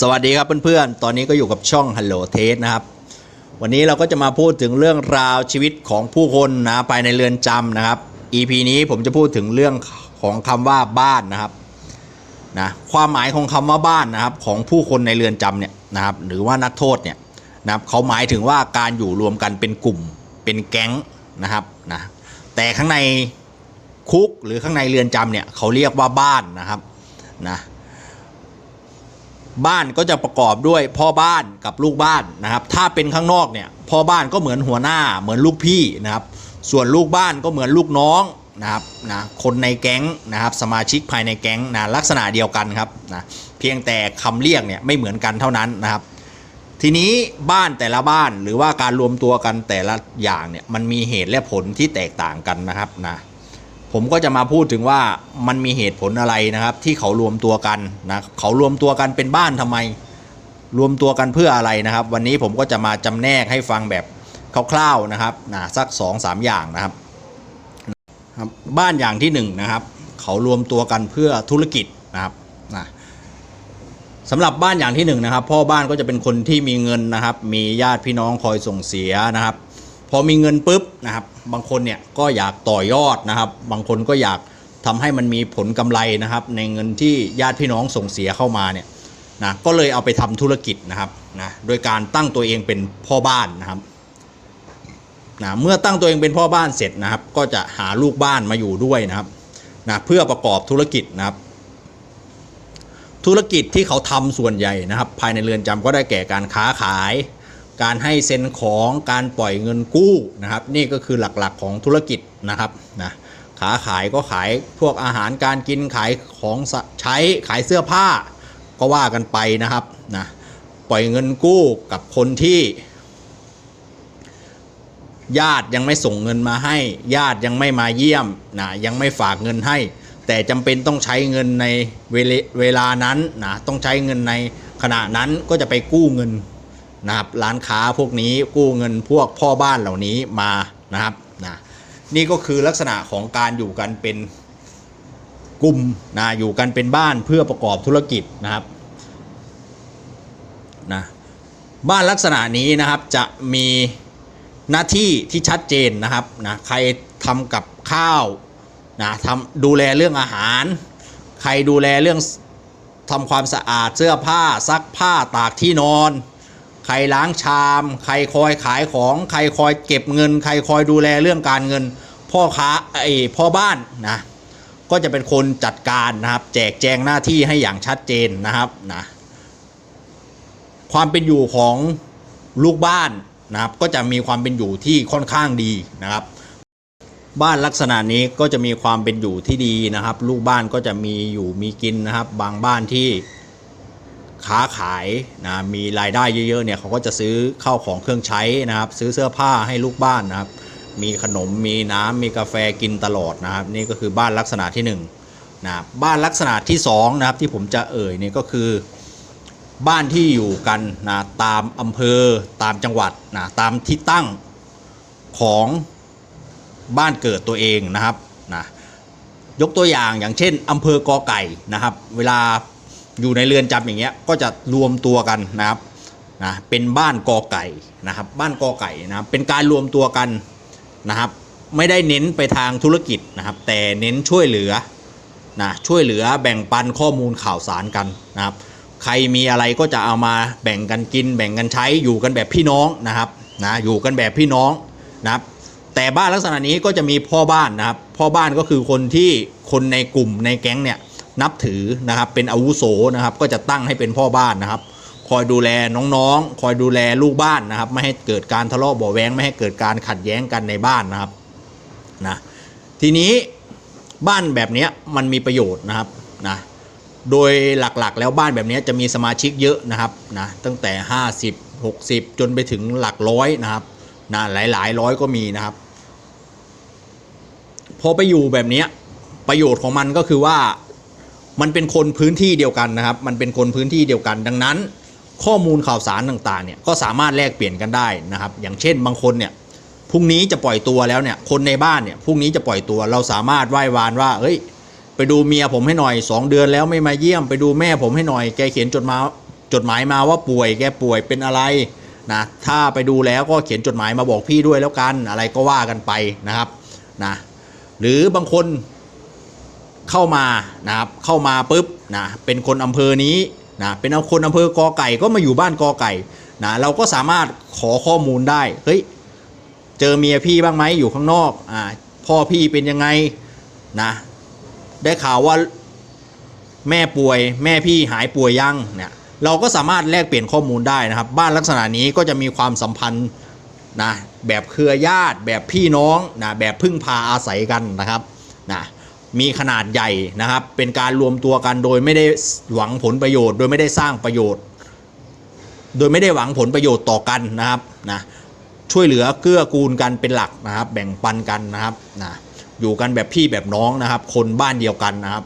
สวัสดีครับเพื่อนๆ ตอนนี้ก็อยู่กับช่อง Hello t a s t นะครับ วันนี้เราก็จะมาพูดถึงเรื่องราวชีวิตของผู้คนนะภายในเรือนจำนะครับ EP นี้ผมจะพูดถึงเรื่องของคำว่าบ้านนะครับนะความหมายของคำว่าบ้านนะครับของผู้คนในเรือนจำเนี่ยนะครับหรือว่านักโทษเนี่ยนะครับเขาหมายถึงว่าการอยู่รวมกันเป็นกลุ่มเป็นแก๊งนะครับนะแต่ข้างในคุกหรือข้างในเรือนจำเนี่ยเขาเรียกว่าบ้านนะครับนะ บ้านก็จะประกอบด้วยพ่อบ้านกับลูกบ้านนะครับ ถ้าเป็นข้างนอกเนี่ยพ่อบ้านก็เหมือนหัวหน้าเหมือนลูกพี่นะครับ ส่วนลูกบ้านก็เหมือนลูกน้องนะครับนะคนในแก๊งนะครับ สมาชิกภายในแก๊งนะลักษณะเดียวกันครับนะเพียงแต่คำเรียกเนี่ยไม่เหมือนกันเท่านั้นนะครับ ทีนี้บ้านแต่ละบ้านหรือว่าการรวมตัวกันแต่ละอย่างเนี่ยมันมีเหตุและผลที่แตกต่างกันนะครับนะ ผมก็จะมาพูดถึงว่ามันมีเหตุผลอะไรนะครับ ที่เขารวมตัวกันนะเขารวมตัวกันเป็นบ้านทำไม รวมตัวกันเพื่ออะไรนะครับ วันนี้ผมก็จะมาจำแนกให้ฟังแบบคร่าวๆนะครับนะสัก2อสอย่างนะครับ บ้านอย่างที่1นงนะครับ เขารวมตัวกันเพื่อธุรกิจนะครับนะสำหรับบ้านอย่างที่1นงนะครับ พ่อบ้านก็จะเป็นคนที่มีเงินนะครับ มีญาติพี่น้องคอยส่งเสียนะครับ พอมีเงินปุ๊บนะครับบางคนเนี่ยก็อยากต่อยอดนะครับ บางคนก็อยากทำให้มันมีผลกำไรนะครับ ในเงินที่ญาติพี่น้องส่งเสียเข้ามาเนี่ยนะก็เลยเอาไปทำธุรกิจนะครับนะโดยการตั้งตัวเองเป็นพ่อบ้านนะครับนะเมื่อตั้งตัวเองเป็นพ่อบ้านเสร็จนะครับ ก็จะหาลูกบ้านมาอยู่ด้วยนะครับนะเพื่อประกอบธุรกิจนะครับ ธุรกิจที่เขาทำส่วนใหญ่นะครับ ภายในเรือนจำก็ได้แก่การค้าขาย การให้เซ็นของการปล่อยเงินกู้นะครับ นี่ก็คือหลักๆของธุรกิจนะครับนะขาขายก็ขายพวกอาหารการกินขายของใช้ขายเสื้อผ้า ก็ว่ากันไปนะครับนะปล่อยเงินกู้กับคนที่ ญาติยังไม่ส่งเงินมาให้ ญาติยังไม่มาเยี่ยมนะยังไม่ฝากเงินให้ แต่จำเป็นต้องใช้เงินในเวลเวลานั้นนะต้องใช้เงินในขณะนั้นก็จะไปกู้เงิน นะครับร้านค้าพวกนี้กู้เงินพวกพ่อบ้านเหล่านี้มานะครับนะนี่ก็คือลักษณะของการอยู่กันเป็นกลุ่มนะอยู่กันเป็นบ้านเพื่อประกอบธุรกิจนะครับนะบ้านลักษณะนี้นะครับจะมีหน้าที่ที่ชัดเจนนะครับนะใครทำกับข้าวนะทำดูแลเรื่องอาหาร ใครดูแลเรื่องทำความสะอาดเสื้อผ้าซักผ้าตากที่นอน ใครล้างชาม ใครคอยขายของ ใครคอยเก็บเงิน ใครคอยดูแลเรื่องการเงิน พ่อค้าไอ้พ่อบ้านนะก็จะเป็นคนจัดการนะครับ แจกแจงหน้าที่ให้อย่างชัดเจนนะครับนะความเป็นอยู่ของลูกบ้านนะครับ ก็จะมีความเป็นอยู่ที่ค่อนข้างดีนะครับ บ้านลักษณะนี้ก็จะมีความเป็นอยู่ที่ดีนะครับ ลูกบ้านก็จะมีอยู่มีกินนะครับ บางบ้านที่ ค้าขายนะมีรายได้เยอะๆเนี่ยเขาก็จะซื้อข้าวของเครื่องใช้นะครับ ซื้อเสื้อผ้าให้ลูกบ้านนะครับ มีขนมมีน้ำมีกาแฟกินตลอดนะครับ นี่ก็คือบ้านลักษณะที่1นงนะบ้านลักษณะที่2นะครับที่ผมจะเอ่ยเนี่ยก็คือบ้านที่อยู่กันนะตามอำเภอตามจังหวัดนะตามที่ตั้งของบ้านเกิดตัวเองนะครับนะยกตัวอย่างอย่างเช่นอำเภอกอไก่นะครับ เวลา อยู่ในเรือนจำอย่างเงี้ยก็จะรวมตัวกันนะครับนะเป็นบ้านกอไก่นะครับ บ้านกอไก่นะครับเป็นการรวมตัวกันนะครับ ไม่ได้เน้นไปทางธุรกิจนะครับ แต่เน้นช่วยเหลือนะช่วยเหลือแบ่งปันข้อมูลข่าวสารกันนะครับ ใครมีอะไรก็จะเอามาแบ่งกันกิน แบ่งกันใช้อยู่กันแบบพี่น้องนะครับนะอยู่กันแบบพี่น้องนะครับ แต่บ้านลักษณะนี้ก็จะมีพ่อบ้านนะครับ พ่อบ้านก็คือคนที่คนในกลุ่มในแก๊งเนี่ย นับถือนะครับเป็นอาวุโสนะครับก็จะตั้งให้เป็นพ่อบ้านนะครับ คอยดูแลน้องๆ คอยดูแลลูกบ้านนะครับ ไม่ให้เกิดการทะเลาะเบาแวงไม่ให้เกิดการขัดแย้งกันในบ้านนะครับนะทีนี้บ้านแบบนี้มันมีประโยชน์นะครับนะโดยหลักๆ แล้วบ้านแบบนี้จะมีสมาชิกเยอะนะครับนะตั้งแต่ 50 60 จนไปถึงหลักร้อยนะครับนะหลายๆ ร้อยก็มีนะครับ พอไปอยู่แบบนี้ประโยชน์ของมันก็คือว่า มันเป็นคนพื้นที่เดียวกันนะครับ มันเป็นคนพื้นที่เดียวกัน ดังนั้น ข้อมูลข่าวสารต่างๆเนี่ยก็สามารถแลกเปลี่ยนกันได้นะครับ อย่างเช่นบางคนเนี่ยพรุ่งนี้จะปล่อยตัวแล้วเนี่ยคนในบ้านเนี่ยพรุ่งนี้จะปล่อยตัวเราสามารถไหว้วานว่า เอ้ย ไปดูเมียผมให้หน่อย 2 เดือนแล้วไม่มาเยี่ยม ไปดูแม่ผมให้หน่อยแกเขียนจดมาจจดหมายมาว่าป่วยแกป่วยเป็นอะไรนะถ้าไปดูแล้วก็เขียนจดหมายมาบอกพี่ด้วยแล้วกันอะไรก็ว่ากันไปนะครับนะหรือบางคน เข้ามานะครับเข้ามาปุ๊บนะเป็นคนอำเภอนี้นะเป็นคนอำเภอกอไก่ก็มาอยู่บ้านกอไก่นะเราก็สามารถขอข้อมูลได้เฮ้ยเจอเมียพี่บ้างไหมอยู่ข้างนอกอ่าพ่อพี่เป็นยังไงนะได้ข่าวว่าแม่ป่วยแม่พี่หายป่วยยังเนี่ยเราก็สามารถแลกเปลี่ยนข้อมูลได้นะครับ บ้านลักษณะนี้ก็จะมีความสัมพันธ์นะแบบเครือญาติแบบพี่น้องนะแบบพึ่งพาอาศัยกันนะครับนะ มีขนาดใหญ่นะครับ เป็นการรวมตัวกันโดยไม่ได้หวังผลประโยชน์ โดยไม่ได้สร้างประโยชน์ โดยไม่ได้หวังผลประโยชน์ต่อกันนะครับนะช่วยเหลือเกื้อกูลกันเป็นหลักนะครับ แบ่งปันกันนะครับนะอยู่กันแบบพี่แบบน้องนะครับ คนบ้านเดียวกันนะครับ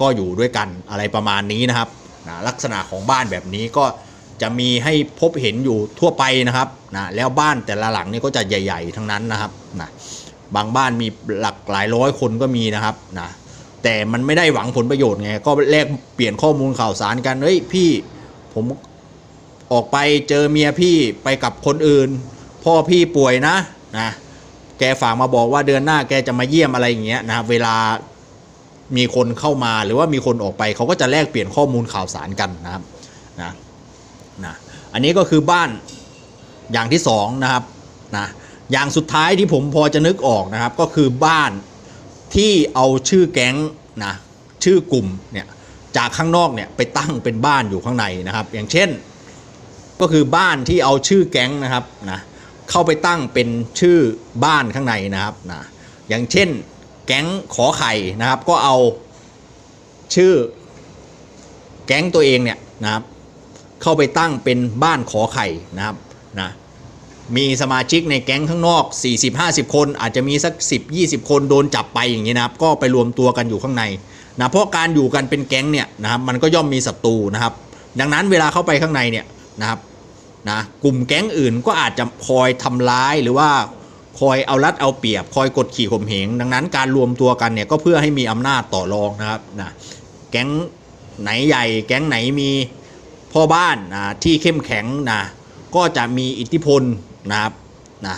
ก็อยู่ด้วยกันอะไรประมาณนี้นะครับนะลักษณะของบ้านแบบนี้ก็จะมีให้พบเห็นอยู่ทั่วไปนะครับนะแล้วบ้านแต่ละหลังนี่ก็จะใหญ่ ๆ ทั้งนั้นนะครับนะ บางบ้านมีหลักหลายร้อยคนก็มีนะครับนะแต่มันไม่ได้หวังผลประโยชน์ไงก็แลกเปลี่ยนข้อมูลข่าวสารกันเฮ้ยพี่ผมออกไปเจอเมียพี่ไปกับคนอื่น พ่อพี่ป่วยนะนะแกฝากมาบอกว่าเดือนหน้าแกจะมาเยี่ยมอะไรอย่างเงี้ยนะครับเวลามีคนเข้ามาหรือว่ามีคนออกไปเขาก็จะแลกเปลี่ยนข้อมูลข่าวสารกันนะครับนะนะอันนี้ก็คือบ้านอย่างที่สองนะครับนะ อย่างสุดท้ายที่ผมพอจะนึกออกนะครับ ก็คือบ้านที่เอาชื่อแก๊งนะชื่อกลุ่มเนี่ยจากข้างนอกเนี่ยไปตั้งเป็นบ้านอยู่ข้างในนะครับ อย่างเช่น ก็คือบ้านที่เอาชื่อแก๊งนะครับนะเข้าไปตั้งเป็นชื่อบ้านข้างในนะครับนะอย่างเช่น แก๊งขอไข่นะครับ ก็เอาชื่อแก๊งตัวเองเนี่ยนะครับ เข้าไปตั้งเป็นบ้านขอไข่นะครับนะ มีสมาชิกในแก๊งข้างนอก 40-50 คน อาจจะมีสัก 10-20 คนโดนจับไปอย่างนี้นะครับ ก็ไปรวมตัวกันอยู่ข้างในนะเพราะการอยู่กันเป็นแก๊งเนี่ยนะครับมันก็ย่อมมีศัตรูนะครับ ดังนั้นเวลาเข้าไปข้างในเนี่ยนะครับนะกลุ่มแก๊งอื่นก็อาจจะคอยทำร้ายหรือว่าคอยเอารัดเอาเปรียบ คอยกดขี่ข่มเหง ดังนั้นการรวมตัวกันเนี่ยก็เพื่อให้มีอำนาจต่อรองนะครับนะแก๊งไหนใหญ่ แก๊งไหนมีพ่อบ้านนะที่เข้มแข็งนะก็จะมีอิทธิพล นะครับนะ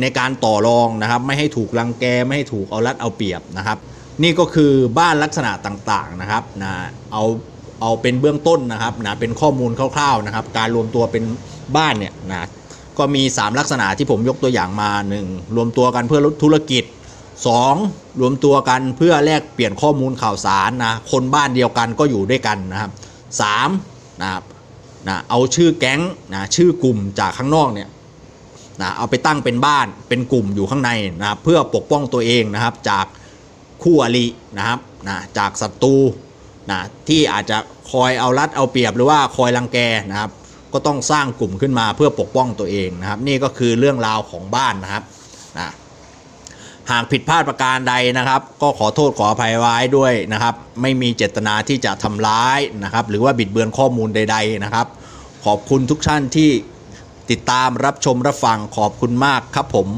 ในการต่อรองนะครับ ไม่ให้ถูกรังแกไม่ให้ถูกเอารัดเอาเปรียบนะครับ นี่ก็คือบ้านลักษณะต่างๆนะครับนะเอาเอาเป็นเบื้องต้นนะครับนะเป็นข้อมูลคร่าวๆนะครับ การรวมตัวเป็นบ้านเนี่ยนะก็มี 3 ลักษณะที่ผมยกตัวอย่างมา 1. รวมตัวกันเพื่อธุรกิจ 2. รวมตัวกันเพื่อแลกเปลี่ยนข้อมูลข่าวสารนะคนบ้านเดียวกันก็อยู่ด้วยกันนะครับ 3. นะครับนะเอาชื่อแก๊งนะชื่อกลุ่มจากข้างนอกเนี่ย นะเอาไปตั้งเป็นบ้านเป็นกลุ่มอยู่ข้างในนะครับเพื่อปกป้องตัวเองนะครับจากคู่อรินะครับนะจากศัตรูนะที่อาจจะคอยเอารัดเอาเปรียบหรือว่าคอยรังแกนะครับ ก็ต้องสร้างกลุ่มขึ้นมาเพื่อปกป้องตัวเองนะครับ นี่ก็คือเรื่องราวของบ้านนะครับนะหากผิดพลาดประการใดนะครับ ก็ขอโทษขออภัยไว้ด้วยนะครับ ไม่มีเจตนาที่จะทำร้ายนะครับ หรือว่าบิดเบือนข้อมูลใด ๆนะครับ ขอบคุณทุกท่านที่ ติดตามรับชมรับฟังขอบคุณมากครับผม